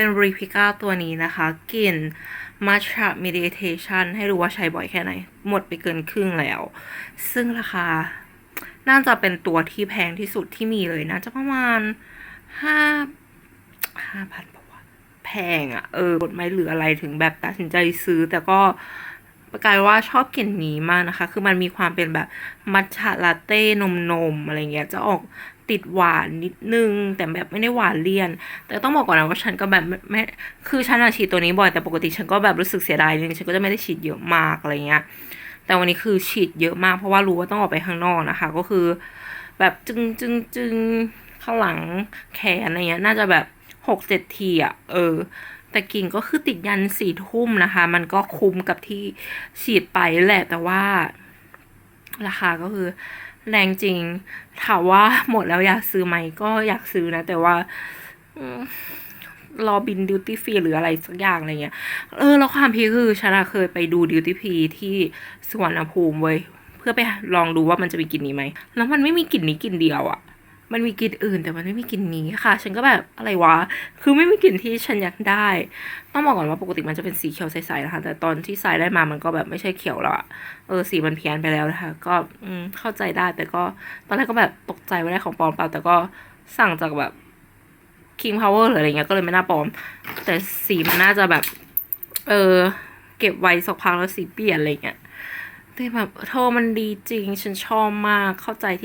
เป็นรีพิก้าตัวนี้นะคะกลิ่น Matcha Meditation ให้รู้ว่าใช้บ่อยแค่ไหน หมดไปเกินครึ่งแล้ว ซึ่งราคา น่าจะเป็นตัวที่แพงที่สุดที่มีเลยนะ จะประมาณห้าห้าพันปะวะแพงอะ่ะ เออกดไม่เหลืออะไรถึงแบบตัดสินใจซื้อ แต่ก็ประกาศว่าชอบกลิ่นนี้มากนะคะ คือมันมีความเป็นแบบมัทฉะลาเต้นมนมอะไรเงี้ย จะออก ติดหวานนิดนึง แต่แบบไม่ได้หวานเลี่ยน แต่ต้องบอกก่อนนะว่าฉันก็แบบไม่ไมคือฉันอะฉีดตัวนี้บ่อยแต่ปกติฉันก็แบบรู้สึกเสียดายนิดนึงฉันก็จะไม่ได้ฉีดเยอะมากอะไรเงี้ยแต่วันนี้คือฉีดเยอะมากเพราะว่ารู้ว่าต้องออกไปข้างนอกนะคะ ก็คือ แบบจึงจึงจึงข้างหลังแขนอะไรเงี้ยน่าจะแบบหกเจ็ดทีอะเออแต่กลิ่นก็คือติดยันสี่ทุ่มนะคะ มันก็คุ้มกับที่ฉีดไปแหละแต่ว่า ราคาก็คือแรงจริง ถามว่าหมดแล้วอยากซื้อไหมก็อยากซื้อนะ แต่ว่ารอบินดิวตี้ฟรีหรืออะไรสักอย่างอะไรเงี้ย เออ แล้วความพีคคือฉันอะเคยไปดูดิวตี้ฟรีที่สวนภูมิเว้ย เพื่อไปลองดูว่ามันจะมีกลิ่นนี้ไหม แล้วมันไม่มีกลิ่นนี้กลิ่นเดียวอะ มันมีกลิ่นอื่นแต่มันไม่มีกลิ่นนี้ค่ะ ฉันก็แบบอะไรวะ คือไม่มีกลิ่นที่ฉันอยากได้ ต้องบอกก่อนว่าปกติมันจะเป็นสีเขียวใสๆนะคะ แต่ตอนที่ใส่ได้มามันก็แบบไม่ใช่เขียวแล้วเออสีมันเพี้ยนไปแล้วนะคะ ก็อืเข้าใจได้แต่ก็ตอนแรกก็แบบตกใจว่าได้ของปลอมเปล่าแต่ก็สั่งจากแบบ King Power หรืออะไรเงี้ยก็เลยไม่น่าปลอม แต่สีมันน่าจะแบบ เออเก็บไว้สักพักแล้วสีเปลี่ยนอะไรเงี้ยแต่แบบเธอมันดีจริง ฉันชอบมากเข้าใจที่